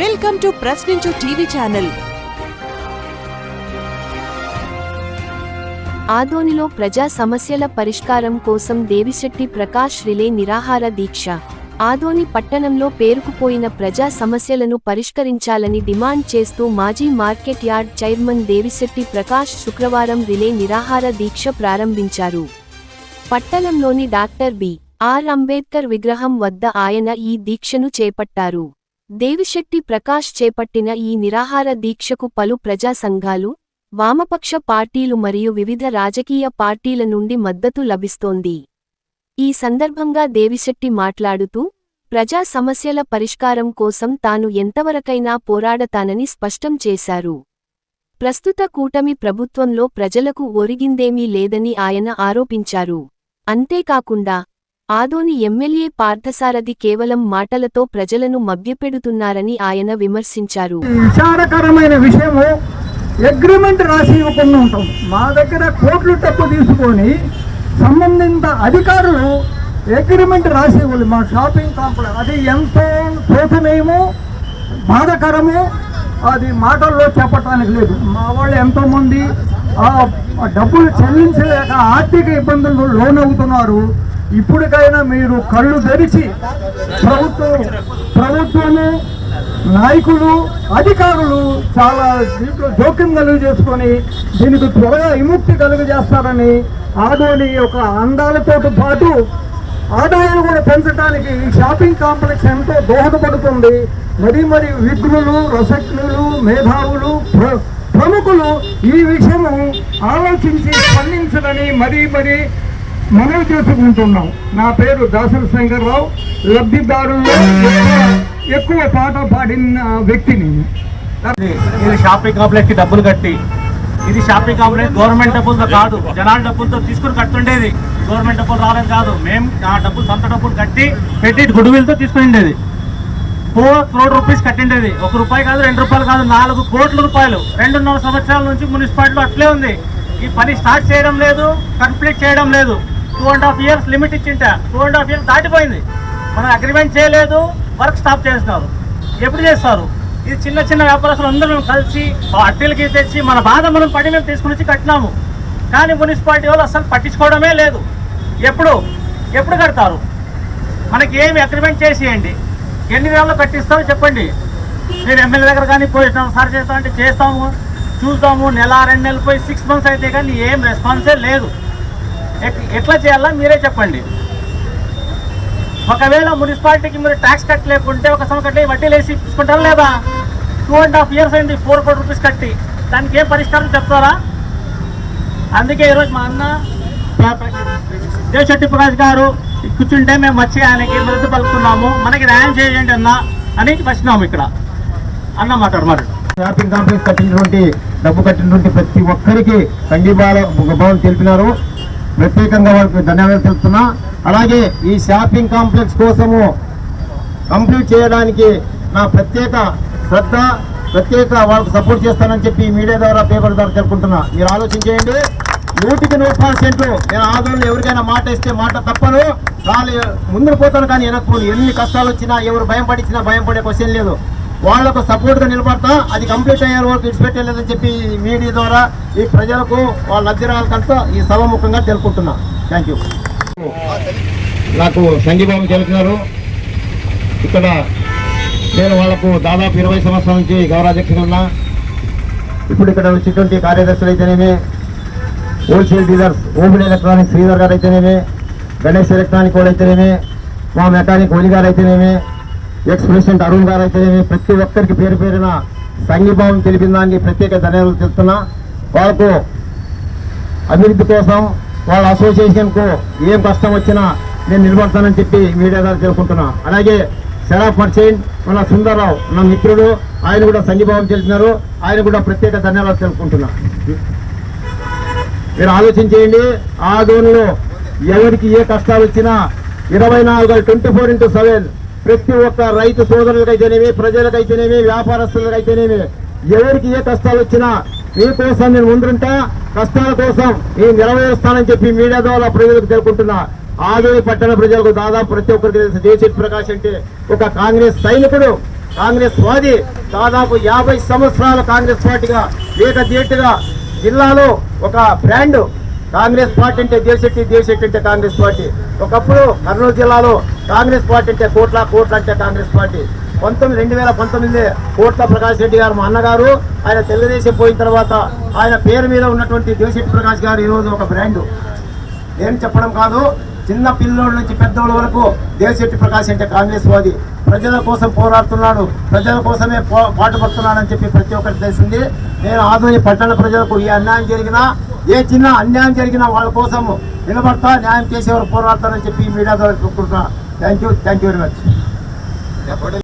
Welcome to Prashninchu TV channel. ఆదోనిలో ప్రజా సమస్యల పరిష్కారం కోసం దేవిశెట్టి ప్రకాష్ రిలే నిరాహార దీక్ష. ఆదోని పట్టణంలో పేరుకుపోయిన ప్రజా సమస్యలను పరిష్కరించాలని డిమాండ్ చేస్తూ మాజీ market yard chairman Devisetti Prakash శుక్రవారం రిలే నిరాహార దీక్ష ప్రారంభించారు. పట్టణంలోని డాక్టర్ బి. ఆర్. అంబేద్కర్ విగ్రహం వద్ద ఆయన ఈ దీక్షను చేపట్టారు. దేవిశెట్టి ప్రకాష్ చేపట్టిన ఈ నిరాహార దీక్షకు పలు ప్రజా సంఘాలు వామపక్ష పార్టీలు మరియు వివిధ రాజకీయ పార్టీల నుండి మద్దతు లభిస్తోంది. ఈ సందర్భంగా దేవిశెట్టి మాట్లాడుతూ ప్రజా సమస్యల పరిష్కారం కోసం తాను ఎంతవరకైనా పోరాడతానని స్పష్టం చేశారు. ప్రస్తుత కూటమి ప్రభుత్వంలో ప్రజలకు ఒరిగిందేమీ లేదని ఆయన ఆరోపించారు. అంతేకాకుండా ఆదోని ఎమ్మెల్యే పార్థసారథి కేవలం మాటలతో ప్రజలను మభ్యపెడుతున్నారని ఆయన విమర్శించారు. విచారకరమైన విషయము అగ్రిమెంట్ రాసి ఇవ్వకుండా ఉంటాం. మా దగ్గర కోట్లు తప్పు తీసుకొని సంబంధిత అధికారులు అగ్రిమెంట్ రాసి ఇవ్వాలి. మా షాపింగ్ కాంప్లెక్స్ అది ఎంతో శోచనీయము బాధకరము. అది మాటల్లో చెప్పటానికి లేదు. మా వాళ్ళు ఎంతోమంది ఆ డబ్బులు చెల్లించలేక ఆర్థిక ఇబ్బందులు లోనవుతున్నారు. ఇప్పటికైనా మీరు కళ్ళు తెరిచి ప్రభుత్వం ప్రభుత్వము నాయకులు అధికారులు చాలా దీంట్లో జోక్యం కలుగు చేసుకొని దీనికి త్వరగా విముక్తి కలుగు చేస్తారని ఆదోని యొక్క అందాలతో పాటు ఆదాయాలు కూడా పెంచడానికి ఈ షాపింగ్ కాంప్లెక్స్ ఎంతో దోహదపడుతుంది. మరి మరి విఘ్నులు రసజ్ఞులు మేధావులు ప్ర- ప్రముఖులు ఈ విషయము ఆలోచించి స్పందించడని మరీ మరీ మనవి చేసుకుంటున్నాం నా పేరు దాసరి శంకర్రావు. లబ్ధిదారుల్లో ఎక్కువ- ఎక్కువ పాట పాడిన వ్యక్తిని ఇది ఇది షాపింగ్ కాంప్లెక్స్కి డబ్బులు కట్టి. ఇది షాపింగ్ కాంప్లెక్స్ గవర్నమెంట్ డబ్బులతో కాదు. జనాల డబ్బులతో తీసుకుని కట్టుండేది గవర్నమెంట్ డబ్బులు రాలేదు కాదు. మేము ఆ డబ్బులు సొంత డబ్బులు కట్టి పెట్టి గుడివిల్తో తీసుకుని ఉండేది. ఫోర్ క్రోడ్ రూపీస్ కట్టిండేది. ఒక రూపాయి కాదు రెండు రూపాయలు కాదు నాలుగు కోట్ల రూపాయలు. రెండున్నర సంవత్సరాల నుంచి మున్సిపాలిటీలో అట్లే ఉంది. ఈ పని స్టార్ట్ చేయడం లేదు కంప్లీట్ చేయడం లేదు. Two and half years limit ఇచ్చింట. Two and half years దాటిపోయింది. మనం అగ్రిమెంట్ చేయలేదు వర్క్ స్టాప్ చేస్తున్నారు. ఎప్పుడు చేస్తారు? ఇది చిన్న చిన్న వ్యాపారస్తులు అందరూ మేము కలిసి అట్టెలకి తెచ్చి మన బాధ మనం పడి మేము తీసుకుని వచ్చి కట్టినాము. కానీ మున్సిపాలిటీ వాళ్ళు అసలు పట్టించుకోవడమే లేదు. ఎప్పుడు? ఎప్పుడు కడతారు? మనకి ఏమి అగ్రిమెంట్ చేసేయండి. ఎన్ని నెలలు కట్టిస్తారో చెప్పండి. నేను ఎమ్మెల్యే దగ్గర కానీ పోయిస్తాం సార్ చేస్తామంటే చేస్తాము. చూస్తాము నెల రెండు నెలలు పోయి సిక్స్ మంత్స్ అయితే కానీ ఏం రెస్పాన్సే లేదు. ఎట్లా చేయాలా మీరే చెప్పండి. ఒకవేళ మున్సిపాలిటీకి మీరు ట్యాక్స్ కట్టలేకుంటే ఒక సంవత్సరం కట్టి వడ్డీలు వేసి తీసుకుంటారా లేదా? టూ అండ్ హాఫ్ ఇయర్స్ అయింది ఫోర్ కోటి రూపీస్ కట్టి. దానికి ఏం పరిష్కారం చెప్తారా? అందుకే ఈరోజు మా అన్న దేశెట్టి ప్రకాష్ గారు కూర్చుంటే మేము వచ్చి ఆయనకి మద్దతు పలుకుతున్నాము. మనకి న్యాయం చేయండి అన్న అని వచ్చినాము ఇక్కడ. అన్న మాట్లాడు మరి షాపింగ్ కాంప్లెక్స్ కట్టినటువంటి డబ్బు కట్టినటువంటి ప్రతి ఒక్కరికి సంఘీభావ భావం తెలిపినారు. ప్రత్యేకంగా వాళ్ళకి ధన్యవాదాలు తెలుపుతున్నా. అలాగే ఈ షాపింగ్ కాంప్లెక్స్ కోసము కంప్లీట్ చేయడానికి నా ప్రత్యేక శ్రద్ధ ప్రత్యేక వాళ్ళకు సపోర్ట్ చేస్తానని చెప్పి మీడియా ద్వారా పేపర్ ద్వారా తెలుపుకుంటున్నా. మీరు ఆలోచించేయండి నూటికి నూరు పర్సెంట్ నేను ఆదోళనలో ఎవరికైనా మాట ఇస్తే మాట తప్పను. వాళ్ళు ముందుకు పోతాను కానీ వెనక్కు ఎన్ని కష్టాలు వచ్చినా ఎవరు భయం పడిచ్చినా భయం పడే క్వశ్చన్ లేదు. వాళ్ళకు సపోర్ట్గా నిలబడతా అది కంప్లీట్ అయ్యే వరకు విడిచిపెట్టలేదని చెప్పి మీడియా ద్వారా ఈ ప్రజలకు వాళ్ళ లబ్ధిరాలకంతా ఈ సభముఖంగా తెలుపుకుంటున్నా. థ్యాంక్ యూ నాకు సంఘీభావం తెలిపినారు ఇక్కడ నేను వాళ్ళకు దాదాపు ఇరవై సంవత్సరాల నుంచి గౌరవాధ్యక్షుడు ఉన్నా. ఇప్పుడు ఇక్కడ వచ్చేటువంటి కార్యదర్శులు అయితేనేమి wholesale dealers open electronic Sridhar గారు అయితేనేమి గణేష్ ఎలక్ట్రానిక్ వాళ్ళు అయితేనేమి మా మెకానిక్ హోలి గారు అయితేనేమి ఎక్స్ ప్రెసిడెంట్ అరుణ్ గారు అయితేనేమి ప్రతి ఒక్కరికి పేరు పేరున సంఘీభావం తెలిపిన దానికి ప్రత్యేక ధన్యవాదాలు తెలుస్తున్నా వాళ్ళకు అభివృద్ధి కోసం వాళ్ళ అసోసియేషన్కు ఏం కష్టం వచ్చినా నేను నిలబడతానని చెప్పి మీడియా ద్వారా తెలుపుకుంటున్నా. అలాగే షరాఫ్ మర్చెంట్ మన సుందరరావు నా మిత్రుడు ఆయన కూడా సంఘీభావం తెలిపినారు. ఆయన కూడా ప్రత్యేక ధన్యవాదాలు తెలుపుకుంటున్నా. మీరు ఆలోచించేయండి ఆ జోన్లో ఎవరికి ఏ కష్టాలు వచ్చినా ఇరవై నాలుగు ట్వంటీ ఫోర్ ఇంటూ సెవెన్ ప్రతి ఒక్క రైతు సోదరులకైతేనేమి ప్రజలకైతేనేమి వ్యాపారస్తులకైతేనేమి ఎవరికి ఏ కష్టాలు వచ్చినా మీకోసం నేను ముందుంటా. కష్టాల కోసం నేను నెరవేరుస్తానని చెప్పి మీడియా ద్వారా ప్రజలకు తెలుపుకుంటున్నా. ఆదోని పట్టణ ప్రజలకు దాదాపు ప్రతి ఒక్కరికి తెలుసు. జయశెట్టి ప్రకాష్ అంటే ఒక కాంగ్రెస్ సైనికుడు కాంగ్రెస్ వాది. దాదాపు యాభై సంవత్సరాల కాంగ్రెస్ పార్టీగా ఏకదీటుగా జిల్లాలో ఒక బ్రాండ్. కాంగ్రెస్ పార్టీ అంటే దేశెట్టి దేశెట్టి అంటే కాంగ్రెస్ పార్టీ. ఒకప్పుడు కర్నూలు జిల్లాలో కాంగ్రెస్ పార్టీ అంటే కోట్ల కోట్ల అంటే కాంగ్రెస్ పార్టీ. పంతొమ్మిది రెండు వేల పంతొమ్మిది కోట్ల ప్రకాష్ రెడ్డి గారు మా అన్నగారు ఆయన తెలుగుదేశం పోయిన తర్వాత ఆయన పేరు మీద ఉన్నటువంటి దేశెట్టి ప్రకాష్ గారు ఈరోజు ఒక బ్రాండ్. నేను చెప్పడం కాదు చిన్న పిల్లోడి నుంచి పెద్దోళ్ళ వరకు దేశెట్టి ప్రకాష్ అంటే కాంగ్రెస్ వాది. ప్రజల కోసం పోరాడుతున్నాడు ప్రజల కోసమే పాటుపడుతున్నాడని చెప్పి ప్రతి ఒక్కరికి తెలిసింది. నేను ఆధునిక పట్టణ ప్రజలకు ఈ అన్యాయం జరిగినా ఏ చిన్న అన్యాయం జరిగినా వాళ్ళ కోసం నిలబడతా న్యాయం చేసేవారు పోరాడతారని చెప్పి మీడియా ద్వారా చెప్పుకుంటున్నా. Thank you thank you very much